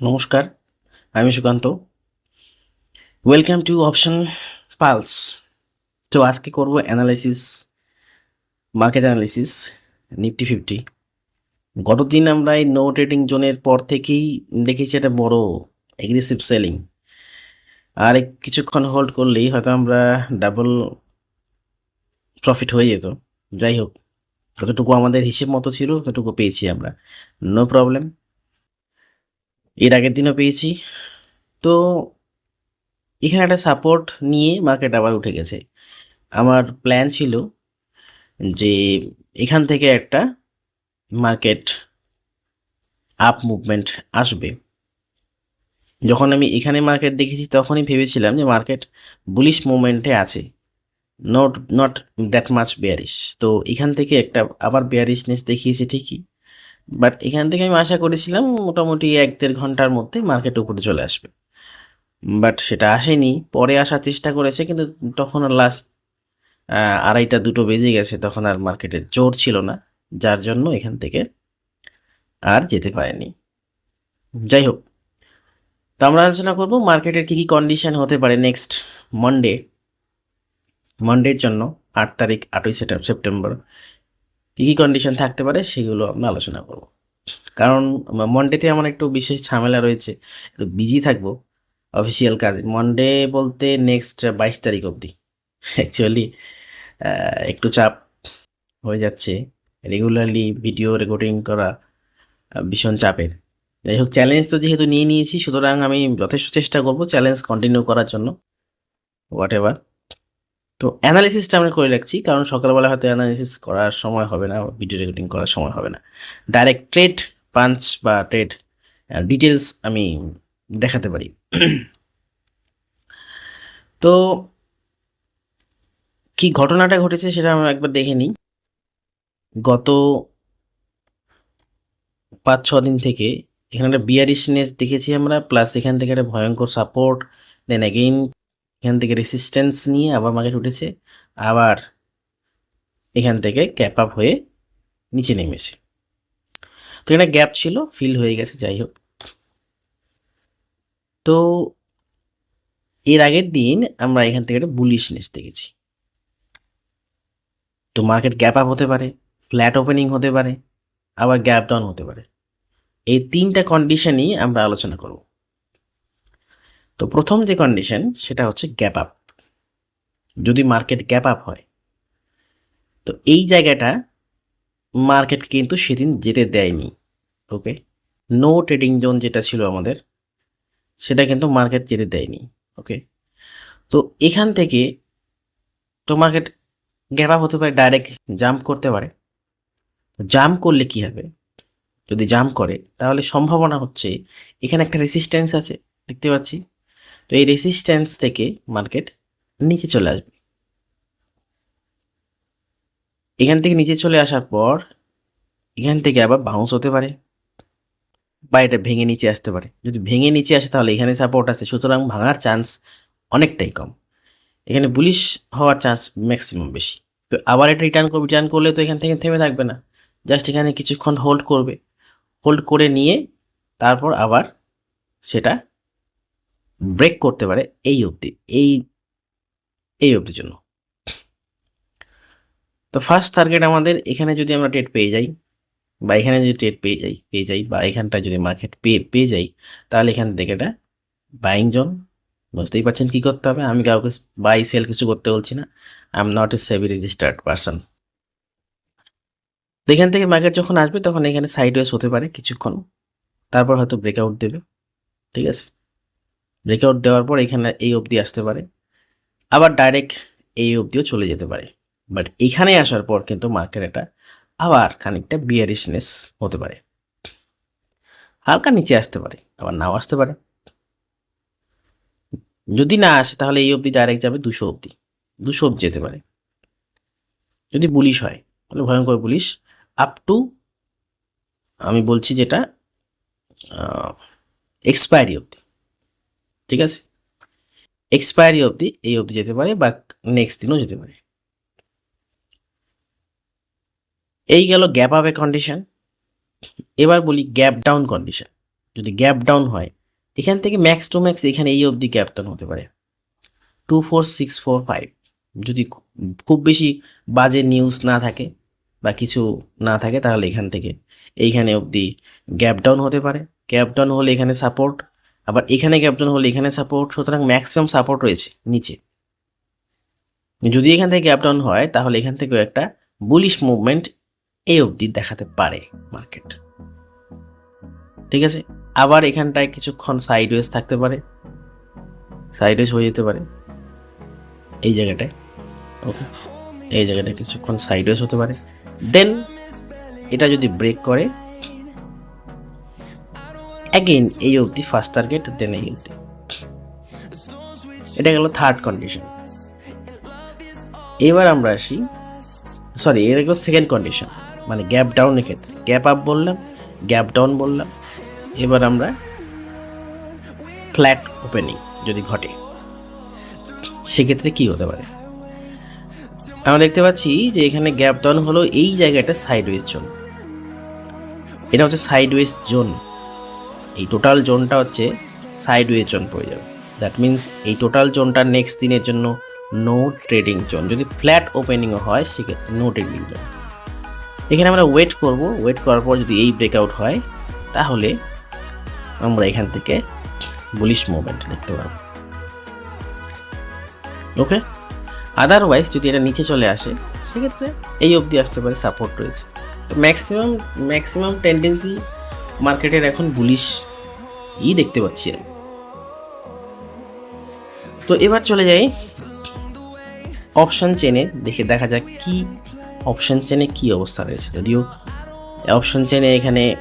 নমস্কার, আমি Sukanta. Welcome to option pulse তো আজকে করব analysis market analysis Nifty fifty গত দিন আমরা এই নো ট্রেডিং জোনের পর থেকেই দেখেছি একটা বড় এগ্রেসিভ সেলিং আর কিছুক্ষণ হোল্ড করলেই হয়তো আমরা ডাবল প্রফিট হয়ে যেত। যাই হোক, যতটুকু আমাদের হিসেব মতো ছিল, ততটুকু পেয়েছি আমরা। নো প্রবলেম এর আগের দিনও পেয়েছি। তো এখানে একটা সাপোর্ট নিয়ে মার্কেট আবার উঠে গেছে। আমার প্ল্যান ছিল যে এখান থেকে একটা মার্কেট আপ মুভমেন্ট আসবে। যখন আমি এখানে মার্কেট দেখেছি তখনই ভেবেছিলাম যে মার্কেট বুলিশ মুভমেন্টে আছে। Not not that much bearish তো এখান থেকে একটা আবার বেয়ারিশনেস দেখিয়েছে ঠিকই। বাট এখান থেকে আমি আশা করেছিলাম মোটামুটি এক দেড় ঘণ্টার মধ্যে মার্কেট উপরে চলে আসবে। বাট সেটা আসেনি, পরে আসার চেষ্টা করেছে, কিন্তু তখন লাস্ট আড়াইটা দুটো বেজে গেছে, তখন আর মার্কেটে জোর ছিল না, যার জন্য এখান থেকে আর যেতে পারেনি। যাই হোক তো আমরা আলোচনা করব মার্কেটের কী কী কন্ডিশন হতে পারে নেক্সট মন্ডে মন্ডের জন্য আট তারিখ, আটই সেপ্টেম্বর কী কী কন্ডিশন থাকতে পারে সেগুলো আমরা আলোচনা করব। কারণ মন্ডেতে আমার একটু বিশেষ ঝামেলা রয়েছে, একটু বিজি থাকব অফিসিয়াল কাজে। মন্ডে বলতে নেক্সট বাইশ তারিখ অবধি। অ্যাকচুয়ালি একটু চাপ হয়ে যাচ্ছে। রেগুলারলি ভিডিও রেকর্ডিং করা ভীষণ চাপের। যাই হোক চ্যালেঞ্জ তো যেহেতু নিয়ে নিয়েছি, সুতরাং আমি যথেষ্ট চেষ্টা করব চ্যালেঞ্জ কন্টিনিউ করার জন্য। হোয়াট এভার তো অ্যানালিসিসটা আমরা করে রাখছি, কারণ সকালবেলা হয়তো অ্যানালিসিস করার সময় হবে না ভিডিও রেকর্ডিং করার সময় হবে না। ডাইরেক্ট ট্রেড পাঞ্চ বা ট্রেড ডিটেলস আমি দেখাতে পারি। তো কি ঘটনাটা ঘটেছে সেটা আমরা একবার দেখে নিই। গত পাঁচ, ছ দিন থেকে এখানে একটা বিয়ারিশনেস দেখেছি আমরা প্লাস এখান থেকে একটা ভয়ঙ্কর সাপোর্ট দেন এগেইন এখান থেকে রেসিস্ট্যান্স নিয়ে আবার মার্কেট উঠেছে, আবার এখান থেকে ক্যাপ আপ হয়ে নিচে নেমেছে। তো এখানে গ্যাপ ছিল ফিল হয়ে গেছে, যাই হোক। তো এর আগের দিন আমরা এখান থেকে একটা বুলিশনেস দেখেছি। তো মার্কেট গ্যাপ আপ হতে পারে ফ্ল্যাট ওপেনিং হতে পারে, আবার গ্যাপ ডাউন হতে পারে। এই তিনটা কন্ডিশনই আমরা আলোচনা করব। তো প্রথম যে কন্ডিশন সেটা হচ্ছে গ্যাপ আপ যদি মার্কেট গ্যাপ আপ হয়, তো এই জায়গাটা মার্কেট কিন্তু সেদিন যেতে দেয়নি ওকে নো ট্রেডিং জোন যেটা ছিল আমাদের, সেটা কিন্তু মার্কেট যেতে দেয়নি ওকে তো এখান থেকে তো মার্কেট গ্যাপ আপ হতে পারে ডাইরেক্ট জাম্প করতে পারে। জাম্প করলে কি হবে? যদি জাম্প করে, তাহলে সম্ভাবনা হচ্ছে এখানে একটা রেসিস্ট্যান্স আছে, দেখতে পাচ্ছি। তো এই রেসিস্ট্যান্স থেকে মার্কেট নিচে চলে আসবে। এখান থেকে নিচে চলে আসার পর এখান থেকে আবার বাউন্স হতে পারে বা এটা ভেঙে নিচে আসতে পারে। যদি ভেঙে নিচে আসে তাহলে এখানে সাপোর্ট আছে, সুতরাং ভাঙার চান্স অনেকটাই কম। এখানে বুলিশ হওয়ার চান্স ম্যাক্সিমাম বেশি। তো আবার এটা রিটার্ন করবে রিটার্ন করলে তো এখান থেকে থেমে থাকবে না। জাস্ট এখানে কিছুক্ষণ হোল্ড করবে। হোল্ড করে নিয়ে তারপর আবার সেটা ব্রেক করতে পারে এই অবধি, এই এই অবধির জন্য। তো ফার্স্ট টার্গেট আমাদের এখানে যদি আমরা ট্রেড পেয়ে যাই বা এখানে যদি ট্রেড পেয়ে যাই পেয়ে যাই বা এখানটায় যদি মার্কেট পেয়ে পেয়ে যাই, তাহলে এখান থেকে এটা বাইং জোন বুঝতেই পারছেন কী করতে হবে? আমি কাউকে বাই সেল কিছু করতে বলছি না। I am not a SEBI registered person তো এখান থেকে মার্কেট যখন আসবে তখন এখানে সাইডওয়েজ হতে পারে কিছুক্ষণ, তারপর হয়তো ব্রেকআউট দেবে, ঠিক আছে? ব্রেকআউট দেওয়ার পর এখানে এই অবধি আসতে পারে। আবার ডাইরেক্ট এই অবধিও চলে যেতে পারে। বাট এখানে আসার পর কিন্তু মার্কেট এটা আবার খানিকটা বিয়ারিশনেস হতে পারে। হালকা নিচে আসতে পারে, আবার নাও আসতে পারে। যদি না আসে তাহলে এই অবধি ডাইরেক্ট যাবে দুশো অবধি দুশো অবধি যেতে পারে। যদি পুলিশ হয়, তাহলে ভয়ঙ্কর পুলিশ আপ টু আমি বলছি যেটা এক্সপায়ারি অবধি। ঠিক আছে? এক্সপায়ারি অবধি এই অবধি যেতে পারে বা নেক্সট দিনও যেতে পারে। এই গেল গ্যাপ আপের কন্ডিশন এবার বলি গ্যাপ ডাউন কন্ডিশন যদি গ্যাপ ডাউন হয়, এখান থেকে ম্যাক্স টু ম্যাক্স এখানে এই অবধি গ্যাপ ডাউন হতে পারে। Two four six four five যদি খুব বেশি বাজে নিউজ না থাকে বা কিছু না থাকে, তাহলে এখান থেকে এইখানে অবধি গ্যাপ ডাউন হতে পারে। গ্যাপ ডাউন হলে এখানে সাপোর্ট আবার এখানে গ্যাপ ডাউন হলে এখানে সাপোর্ট সুতরাং ম্যাক্সিমাম সাপোর্ট রয়েছে নিচে। যদি এখান থেকে গ্যাপ ডাউন হয়, তাহলে এখান থেকেও একটা বুলিশ মুভমেন্ট এই অবধি দেখাতে পারে মার্কেট ঠিক আছে? আবার এখানটায় কিছুক্ষণ সাইডওয়েজ থাকতে পারে। সাইডওয়েজ হয়ে যেতে পারে। এই জায়গাটায় ওকে এই জায়গাটায় কিছুক্ষণ সাইডওয়েজ হতে পারে। দেন এটা যদি ব্রেক করে অ্যাগেইন এই অবধি ফার্স্ট টার্গেট দেন অবধি। এটা গেল থার্ড কন্ডিশন এবার আমরা আসি সরি এর গেল সেকেন্ড কন্ডিশন মানে গ্যাপ ডাউনের ক্ষেত্রে। গ্যাপ আপ বললাম গ্যাপ ডাউন বললাম। এবার আমরা ফ্ল্যাট ওপেনিং যদি ঘটে, সেক্ষেত্রে কি হতে পারে? আমরা দেখতে পাচ্ছি যে এখানে গ্যাপ ডাউন হলো এই জায়গাটা সাইডওয়েজ জোন এটা হচ্ছে সাইডওয়েজ জোন এই টোটাল জোনটা হচ্ছে সাইডওয়ে জোন পড়ে যাবে। দ্যাট মিন্স এই টোটাল জোনটা নেক্সট দিনের জন্য নো ট্রেডিং জোন। যদি ফ্ল্যাট ওপেনিংও হয়, সেক্ষেত্রে নো ট্রেডিং জোন। এখানে আমরা ওয়েট করব। ওয়েট করার পর যদি এই ব্রেকআউট হয়, তাহলে আমরা এখান থেকে বুলিশ মুভমেন্ট দেখতে পারব। ওকে আদারওয়াইজ যদি এটা নিচে চলে আসে, সেক্ষেত্রে এই অবধি আসতে পারে সাপোর্ট রয়েছে। তো ম্যাক্সিমাম ম্যাক্সিমাম টেন্ডেন্সি মার্কেটের এখন বুলিশ ই দেখতে পাচ্ছি আমি। তো এবার চলে যাই অপশন চেনে দেখে দেখা যাক কি অপশন চেনে কি অবস্থা রয়েছে। যদিও অপশন চেনে এখানে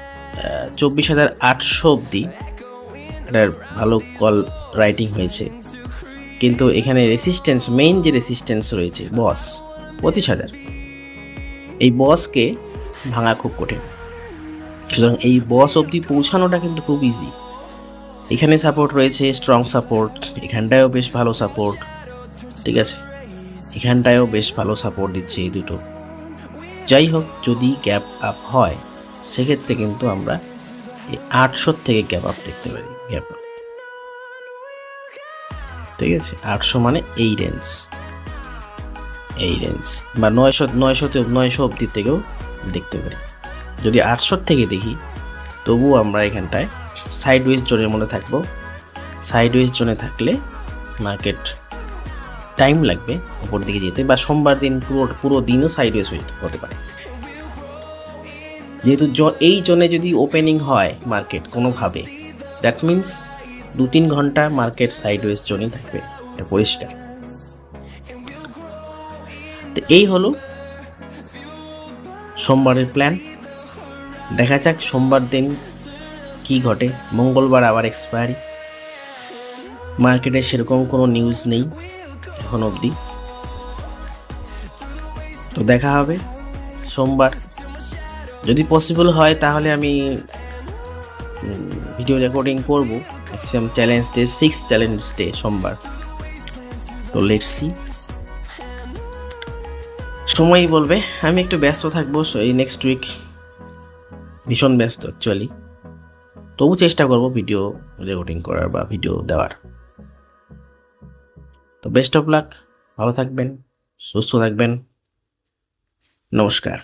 চব্বিশ হাজার আটশো অবধি এটার ভালো কল রাইটিং হয়েছে। কিন্তু এখানে রেসিস্ট্যান্স মেইন যে রেসিস্ট্যান্স রয়েছে বস পঁচিশ হাজার। এই বসকে ভাঙা খুব কঠিন। সুতরাং এই বস অবধি পৌঁছানোটা কিন্তু খুব ইজি এখানে সাপোর্ট রয়েছে স্ট্রং সাপোর্ট এখানটায়ও বেশ ভালো সাপোর্ট ঠিক আছে? এখানটায়ও বেশ ভালো সাপোর্ট দিচ্ছে এই দুটো। যাই হোক, যদি গ্যাপ আপ হয়, সেক্ষেত্রে কিন্তু আমরা এই আটশোর থেকে গ্যাপ আপ দেখতে পারি গ্যাপ আপ ঠিক আছে? আটশো মানে এই রেঞ্জ এই রেঞ্জ বা নয়শো, নয়শোতে, নয়শো অবধি থেকেও দেখতে পারি। যদি আটশোর থেকে দেখি, তবুও আমরা এখানটায় সাইড ওয়েজ জোনের মধ্যে থাকব। সাইড ওয়েজ জোনে থাকলে মার্কেট টাইম লাগবে ওপর দিকে যেতে বা সোমবার দিন পুরো পুরো দিনও সাইড ওয়েজ হতে পারে। যেহেতু এই জোনে যদি ওপেনিং হয় মার্কেট কোনোভাবে দ্যাট মিন্স দু তিন ঘণ্টা মার্কেট সাইড ওয়েজ জোনই থাকবে, এটা পরিষ্কার। তো এই হলো সোমবারের প্ল্যান দেখা যাক সোমবার দিন কি ঘটে। মঙ্গলবার আবার এক্সপায়ারি মার্কেটে সেরকম কোনো নিউজ নেই এখন অবধি। তো দেখা হবে সোমবার। যদি পসিবল হয় তাহলে আমি ভিডিও রেকর্ডিং করব। Maximum challenge day six challenge day সোমবার। তো লেটস সি সময়ই বলবে। আমি একটু ব্যস্ত থাকব এই নেক্সট উইক ভীষণ ব্যস্ত অ্যাকচুয়ালি তবু চেষ্টা করব ভিডিও রেকর্ডিং করার বা ভিডিও দেওয়ার। তো বেস্ট অফ লাক ভালো থাকবেন, সুস্থ থাকবেন। নমস্কার।